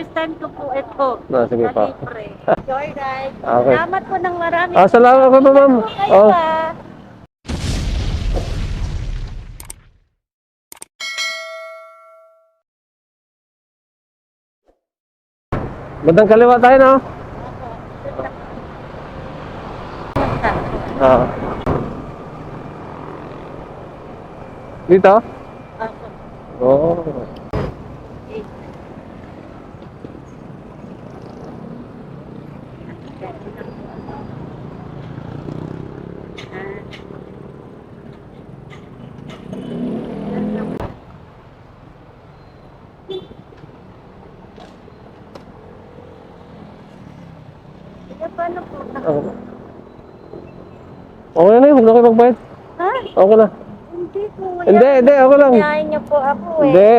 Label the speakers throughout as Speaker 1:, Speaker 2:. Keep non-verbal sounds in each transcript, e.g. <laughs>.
Speaker 1: First time ko po ito.
Speaker 2: Ah, sige
Speaker 1: libre. Joyride. <laughs>
Speaker 2: Okay.
Speaker 1: Salamat po ng marami.
Speaker 2: Ah, salamat po, ma'am.
Speaker 1: Kayo
Speaker 2: Oh.
Speaker 1: ah.
Speaker 2: Bandang kaliwa tayo, no? Ah. Dito? Oh.
Speaker 1: Paano po?
Speaker 2: Okay. Okay na yun, huwag na kayo magbayad.
Speaker 1: Ha?
Speaker 2: Okay na.
Speaker 1: Hindi po.
Speaker 2: Hindi, hindi, ako lang.
Speaker 1: Kinain niyo po ako eh.
Speaker 2: Hindi.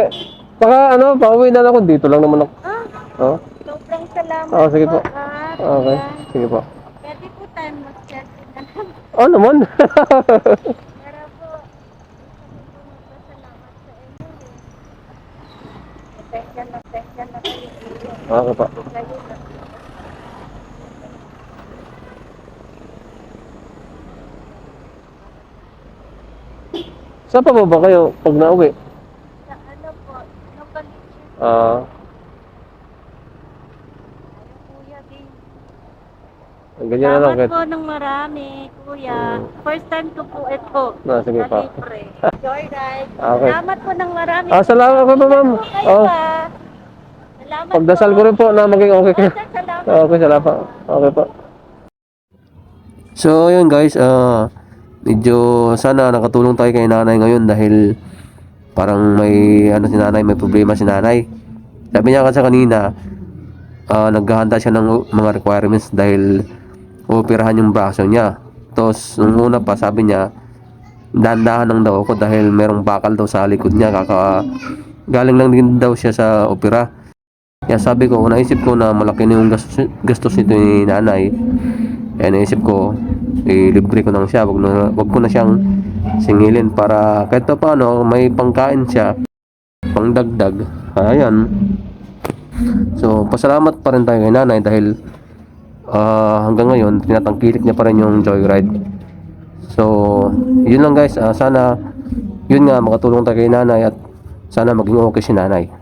Speaker 2: Baka ano, pauwi na lang ako. Dito lang naman ako.
Speaker 1: Ah,
Speaker 2: Oh.
Speaker 1: sobrang salamat
Speaker 2: Oh, sige po.
Speaker 1: ah.
Speaker 2: Okay. Sige po.
Speaker 1: Pwede po tayo mag-selfie na lang.
Speaker 2: Oh, naman. <laughs>
Speaker 1: Para po, gusto ko po magpasalamat sa inyo na, pasensya na kayo.
Speaker 2: okay
Speaker 1: na.
Speaker 2: Saan pa ba ba kayo pag nauwi?
Speaker 1: Sa ano po, location
Speaker 2: Ah,
Speaker 1: kuya din.
Speaker 2: Ganyan na lang.
Speaker 1: Salamat po ng marami, kuya. First time ko po ito.
Speaker 2: Ah, sige pa.
Speaker 1: libre. Joyride. <laughs>
Speaker 2: Okay.
Speaker 1: Salamat po ng marami.
Speaker 2: Ah, salamat po, ma'am.
Speaker 1: Kayo
Speaker 2: Oh,
Speaker 1: ah. Salamat
Speaker 2: pagdasal ko rin po na maging okay kayo.
Speaker 1: Salamat.
Speaker 2: Okay, salamat. Okay po. So, yun guys, ah medyo sana nakatulong tayo kay nanay ngayon dahil parang may ano si nanay, may problema si nanay. Sabi niya kasi kanina, ah naghahanda siya ng mga requirements dahil operahan yung braso niya. Tapos, nung una pa, sabi niya, dahan-dahan lang daw ako dahil merong bakal daw sa likod niya. Kaka, galing lang din daw siya sa opera. Kaya sabi ko, naisip ko na malaki na yung gastos, gastos nito ni nanay. Kaya naisip ko, ilibre ko nang siya. Wag, na, wag ko na siyang singilin para kahit pa paano, may pangkain siya. Pangdagdag. Ayan. So, pasalamat pa rin tayo kay nanay dahil ah, hanggang ngayon, tinatangkilik niya pa rin yung joyride. So, yun lang guys. Ah, sana, yun nga, makatulong tayo kay nanay at sana maging okay si nanay.